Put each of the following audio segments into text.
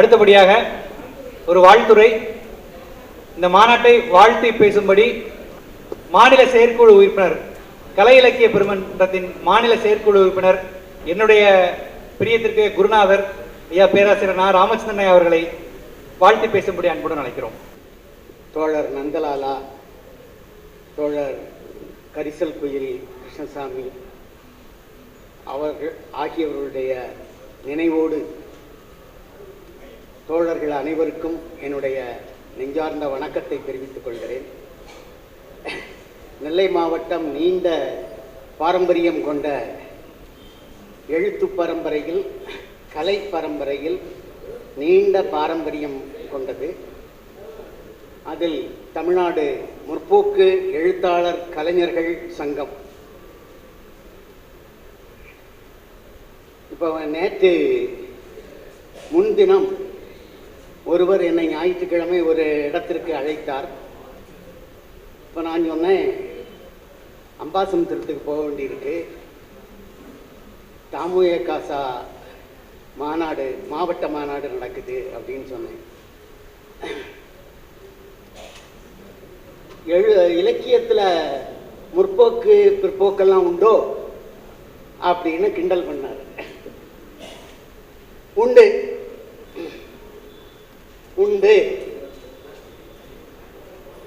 அடுத்தபடியாக ஒரு வாழ்த்துரை இந்த மாநாட்டை வாழ்த்தி பேசும்படி மாநில செயற்குழு உறுப்பினர் கலை இலக்கிய பெருமன்றத்தின் மாநில செயற்குழு உறுப்பினர் என்னுடைய பிரியத்திற்கு குருநாதர் ஐயா பேராசிரியர் நா. ராமச்சந்திரன் அவர்களை வாழ்த்தி பேசும்படி அன்புடன் அழைக்கிறோம். தோழர் நந்தலாலா தோழர் கரிசல் குயில் கிருஷ்ணசாமி அவர்கள் ஆகியவர்களுடைய நினைவோடு தோழர்கள் அனைவருக்கும் என்னுடைய நெஞ்சார்ந்த வணக்கத்தை தெரிவித்துக் கொள்கிறேன். நெல்லை மாவட்டம் நீண்ட பாரம்பரியம் கொண்ட எழுத்து பரம்பரையில் கலை பரம்பரையில் நீண்ட பாரம்பரியம் கொண்டது. அதில் தமிழ்நாடு முற்போக்கு எழுத்தாளர் கலைஞர்கள் சங்கம். இப்போ நேற்று முன்தினம் ஒருவர் என்னை ஞாயிற்றுக்கிழமை ஒரு இடத்திற்கு அழைத்தார். இப்போ நான் சொன்னேன் அம்பாசமுத்திரத்துக்கு போக வேண்டியிருக்கு. தாமுய காசா மாநாடு மாவட்ட மாநாடு நடக்குது அப்படின்னு சொன்னேன். எழு இலக்கியத்தில் முற்போக்கு பிற்போக்கெல்லாம் உண்டோ? அப்படின்னு கிண்டல் பண்ணார். உண்டு. உண்டு.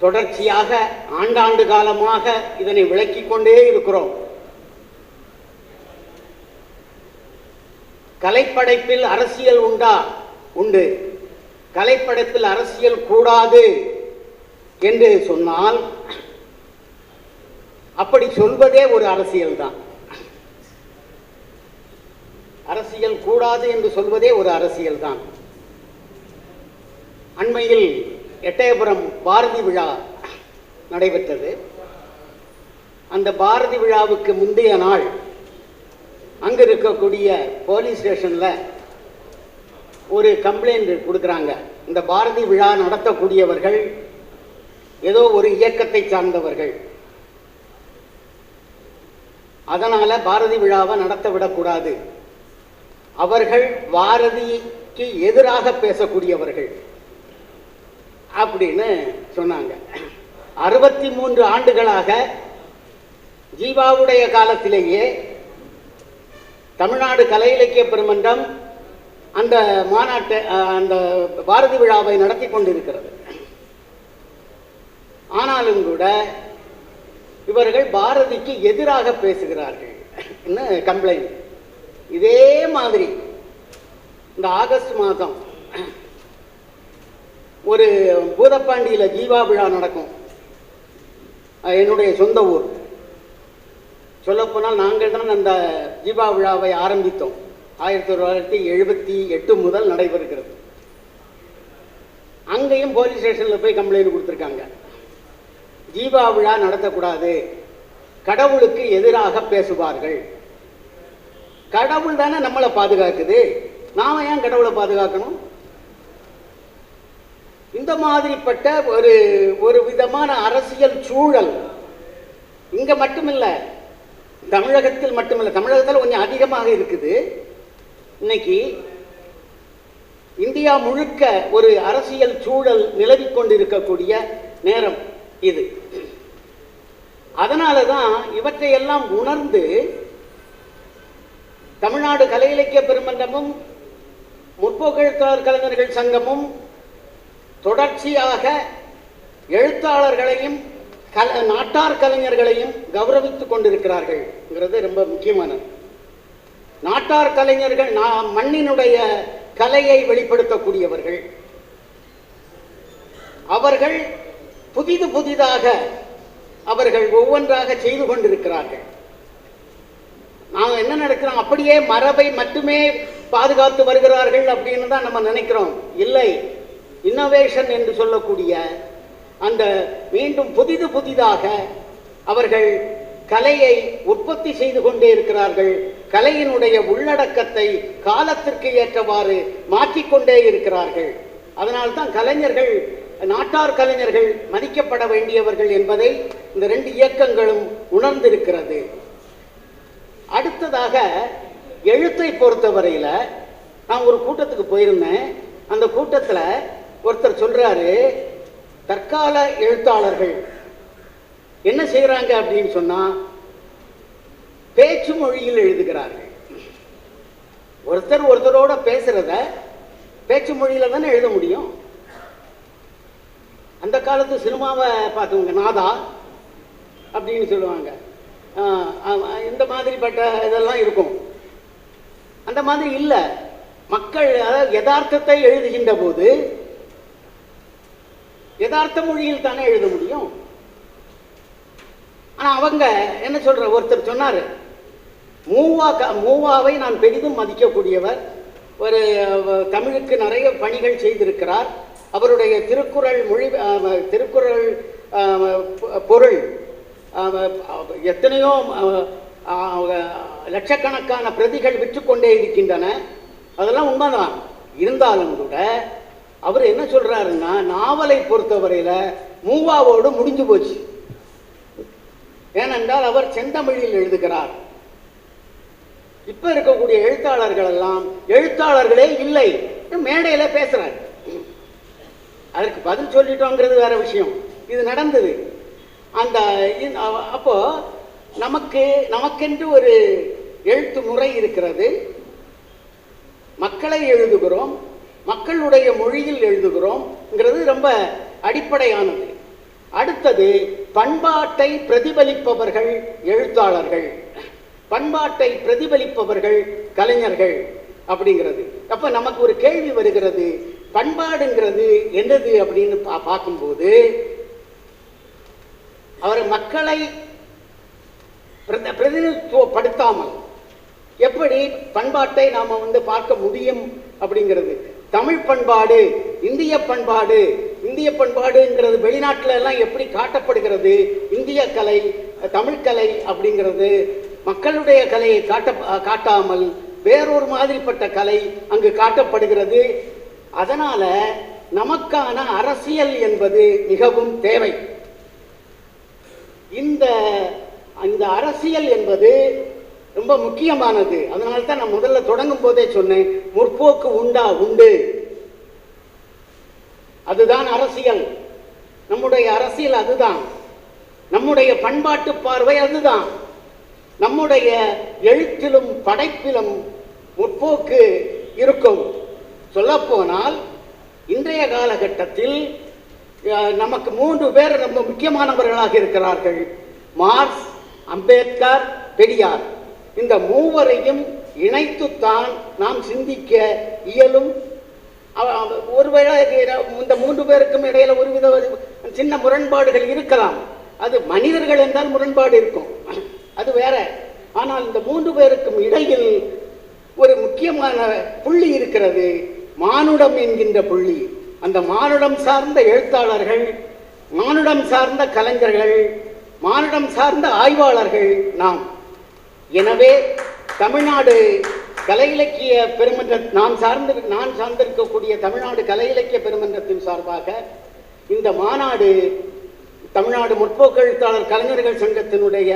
தொடர்ச்சியாக ஆண்டாண்டு காலமாக இதனை விளக்கிக் கொண்டே இருக்கிறோம். கலைப்படைப்பில் அரசியல் உண்டா? உண்டு. கலைப்படைப்பில் அரசியல் கூடாது என்று சொன்னால் அப்படி சொல்வதே ஒரு அரசியல் தான். அரசியல் கூடாது என்று சொல்வதே ஒரு அரசியல் தான். அண்மையில் எட்டயபுரம் பாரதி விழா நடைபெற்றது. அந்த பாரதி விழாவுக்கு முந்தைய நாள் அங்கே இருக்கக்கூடிய போலீஸ் ஸ்டேஷனில் ஒரு கம்ப்ளைண்ட் கொடுக்குறாங்க. இந்த பாரதி விழா நடத்தக்கூடியவர்கள் ஏதோ ஒரு இயக்கத்தை சார்ந்தவர்கள். அதனால் பாரதி விழாவை நடத்த விடக்கூடாது. அவர்கள் பாரதிக்கு எதிராக பேசக்கூடியவர்கள். அப்படின்னு சொன்னாங்க. அறுபத்தி மூன்று ஆண்டுகளாக ஜீவாவுடைய காலத்திலேயே தமிழ்நாடு கலை இலக்கிய பெருமன்றம் அந்த மாநாட்டை அந்த பாரதி விழாவை நடத்தி கொண்டிருக்கிறது. ஆனாலும் கூட இவர்கள் பாரதிக்கு எதிராக பேசுகிறார்கள். என்ன கம்ப்ளைண்ட் இதே மாதிரி இந்த ஆகஸ்ட் மாதம் ஒரு பூதப்பாண்டியில் ஜீவா விழா நடக்கும். என்னுடைய சொந்த ஊர். சொல்லப்போனால் நாங்கள் தான் அந்த ஜீவா விழாவை ஆரம்பித்தோம். ஆயிரத்தி தொள்ளாயிரத்தி எழுபத்தி எட்டு முதல் நடைபெறுகிறது. அங்கேயும் போலீஸ் ஸ்டேஷனில் போய் கம்ப்ளைண்ட் கொடுத்துருக்காங்க. ஜீவா விழா நடத்தக்கூடாது. கடவுளுக்கு எதிராக பேசுவார்கள். கடவுள் தானே நம்மளை பாதுகாக்குது. நாம ஏன் கடவுளை பாதுகாக்கணும்? இந்த மாதிரிப்பட்ட ஒரு ஒரு விதமான அரசியல் சூழல். இங்கே மட்டுமில்லை தமிழகத்தில் மட்டுமில்லை தமிழகத்தில் கொஞ்சம் அதிகமாக இருக்குது. இன்னைக்கு இந்தியா முழுக்க ஒரு அரசியல் சூழல் நிலவிக் கொண்டிருக்கக்கூடிய நேரம் இது. அதனால தான் இவற்றையெல்லாம் உணர்ந்து தமிழ்நாடு கலை இலக்கிய பெருமன்றமும் முற்போக்கெழுத்தாளர் கலைஞர்கள் சங்கமும் தொடர்ச்சியாக எழுத்தாளர்களையும் கல நாட்டார் கலைஞர்களையும் கௌரவித்துக் கொண்டிருக்கிறார்கள்ங்கிறது ரொம்ப முக்கியமானது. நாட்டார் கலைஞர்கள் நான் மண்ணினுடைய கலையை வெளிப்படுத்தக்கூடியவர்கள். அவர்கள் புதிது புதிதாக அவர்கள் ஒவ்வொன்றாக செய்து கொண்டிருக்கிறார்கள். நாம் என்ன நடக்கிறோம் அப்படியே மரபை மட்டுமே பாதுகாத்து வருகிறார்கள் அப்படின்னு தான் நம்ம நினைக்கிறோம். இல்லை. இன்னோவேஷன் என்று சொல்லக்கூடிய அந்த மீண்டும் புதிது புதிதாக அவர்கள் கலையை உற்பத்தி செய்து கொண்டே இருக்கிறார்கள். கலையினுடைய உள்ளடக்கத்தை காலத்திற்கு ஏற்றவாறு மாற்றிக்கொண்டே இருக்கிறார்கள். அதனால்தான் கலைஞர்கள் நாட்டார் கலைஞர்கள் மதிக்கப்பட வேண்டியவர்கள் என்பதை இந்த ரெண்டு இயக்கங்களும் உணர்ந்திருக்கிறது. அடுத்ததாக எழுத்தை பொறுத்தவரையில் நான் ஒரு கூட்டத்துக்கு போயிருந்தேன். அந்த கூட்டத்தில் ஒருத்தர் சொல்றாரு தற்கால எழுத்தாளர்கள் என்ன செய்யறாங்க அப்படின்னு சொன்னா பேச்சு மொழியில் எழுதுகிறார்கள். ஒருத்தர் ஒருத்தரோட பேசுறத பேச்சு மொழியில தானே எழுத முடியும்? அந்த காலத்து சினிமாவை பார்த்தவங்க நாதா அப்படின்னு சொல்லுவாங்க. இந்த மாதிரிப்பட்ட இதெல்லாம் இருக்கும். அந்த மாதிரி இல்லை. மக்கள் அதாவது யதார்த்தத்தை எழுதுகின்ற போது யதார்த்த மொழியில் தானே எழுத முடியும்? ஆனா அவங்க என்ன சொல்ற ஒருத்தர் சொன்னாரு மூவா க- மூவாவை நான் பெரிதும் மதிக்கக்கூடியவர். ஒரு தமிழுக்கு நிறைய பணிகள் செய்திருக்கிறார். அவருடைய திருக்குறள் மொழி திருக்குறள் பொருள் எத்தனையோ லட்சக்கணக்கான பிரதிகள் விற்றுக்கொண்டே இருக்கின்றன. அதெல்லாம் உண்மைதான். இருந்தாலும் கூட அவர் என்ன சொல்றாருன்னா நாவலை பொறுத்தவரையில மூவாவோடு முடிஞ்சு போச்சு. ஏனென்றால் அவர் செந்தமிழில் எழுதுகிறார். இப்ப இருக்கக்கூடிய எழுத்தாளர்கள் எல்லாம் எழுத்தாளர்களே இல்லை மேடையில பேசுறாரு. அதற்கு பதில் சொல்லிட்டோங்கிறது வேற விஷயம். இது நடந்தது. அந்த அப்போ நமக்கு நமக்கென்று ஒரு எழுத்து முறை இருக்கிறது. மக்களை எழுதுகிறோம். மக்களுடைய மொழியில் எழுதுகிறோம்ங்கிறது ரொம்ப அடிப்படையானது. அடுத்தது பண்பாட்டை பிரதிபலிப்பவர்கள் எழுத்தாளர்கள். பண்பாட்டை பிரதிபலிப்பவர்கள் கலைஞர்கள் அப்படிங்கிறது. அப்ப நமக்கு ஒரு கேள்வி வருகிறது பண்பாடுங்கிறது என்னது அப்படின்னு பா- பார்க்கும்போது அவர் மக்களை பிரதிநிதித்துவப்படுத்தாமல் எப்படி பண்பாட்டை நாம வந்து பார்க்க முடியும் அப்படிங்கிறது. தமிழ் பண்பாடு இந்திய பண்பாடு. இந்திய பண்பாடுங்கிறது வெளிநாட்டில எல்லாம் எப்படி காட்டப்படுகிறது? இந்திய கலை தமிழ் கலை அப்படிங்கிறது மக்களுடைய கலையை காட்ட காட்டாமல் வேறொரு மாதிரிப்பட்ட கலை அங்கு காட்டப்படுகிறது. அதனால நமக்கான அரசியல் என்பது மிகவும் தேவை. இந்த இந்த அரசியல் என்பது ரொம்ப முக்கியமானது. அதனால தான் நான் முதல்ல தொடங்கும் போதே சொன்னேன் முற்போக்கு உண்டா உண்டு? அதுதான் அரசியல். நம்முடைய அரசியல் அதுதான். நம்முடைய பண்பாட்டு பார்வை அதுதான். நம்முடைய எழுத்திலும் படைப்பிலும் முற்போக்கு இருக்கும். சொல்லப்போனால் இன்றைய காலகட்டத்தில் நமக்கு மூன்று பேர் ரொம்ப முக்கியமானவர்களாக இருக்கிறார்கள். மார்க்ஸ் அம்பேத்கர் பெரியார். இந்த மூவரையும் இணைத்துத்தான் நாம் சிந்திக்க இயலும். அவ- ஒருவேளை இந்த மூன்று பேருக்கும் இடையில ஒருவித சின்ன முரண்பாடுகள் இருக்கலாம். அது மனிதர்கள் என்றால் முரண்பாடு இருக்கும். அது வேற. ஆனால் இந்த மூன்று பேருக்கும் இடையில் ஒரு முக்கியமான புள்ளி இருக்கிறது. மானுடம் என்கின்ற புள்ளி. அந்த மானுடம் சார்ந்த எழுத்தாளர்கள் மானுடம் சார்ந்த கலைஞர்கள் மானுடம் சார்ந்த ஆய்வாளர்கள் நாம். எனவே தமிழ்நாடு கலை இலக்கிய பெருமன்ற நான் சார்ந்து நான் சார்ந்திருக்கக்கூடிய தமிழ்நாடு கலை இலக்கிய பெருமன்றத்தின் சார்பாக இந்த மாநாடு தமிழ்நாடு முற்போக்கு எழுத்தாளர் கலைஞர்கள் சங்கத்தினுடைய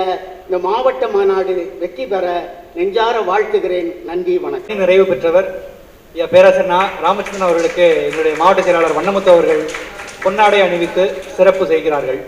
இந்த மாவட்ட மாநாடு வெற்றி பெற நெஞ்சார வாழ்த்துகிறேன். நன்றி வணக்கம். நிறைவு பெற்றவர் ஐயா பேராசர் நா ராமச்சந்திரன் அவர்களுக்கு என்னுடைய மாவட்ட செயலாளர் வண்ணமுத்து அவர்கள் பொன்னாடை அணிவித்து சிறப்பு செய்கிறார்கள்.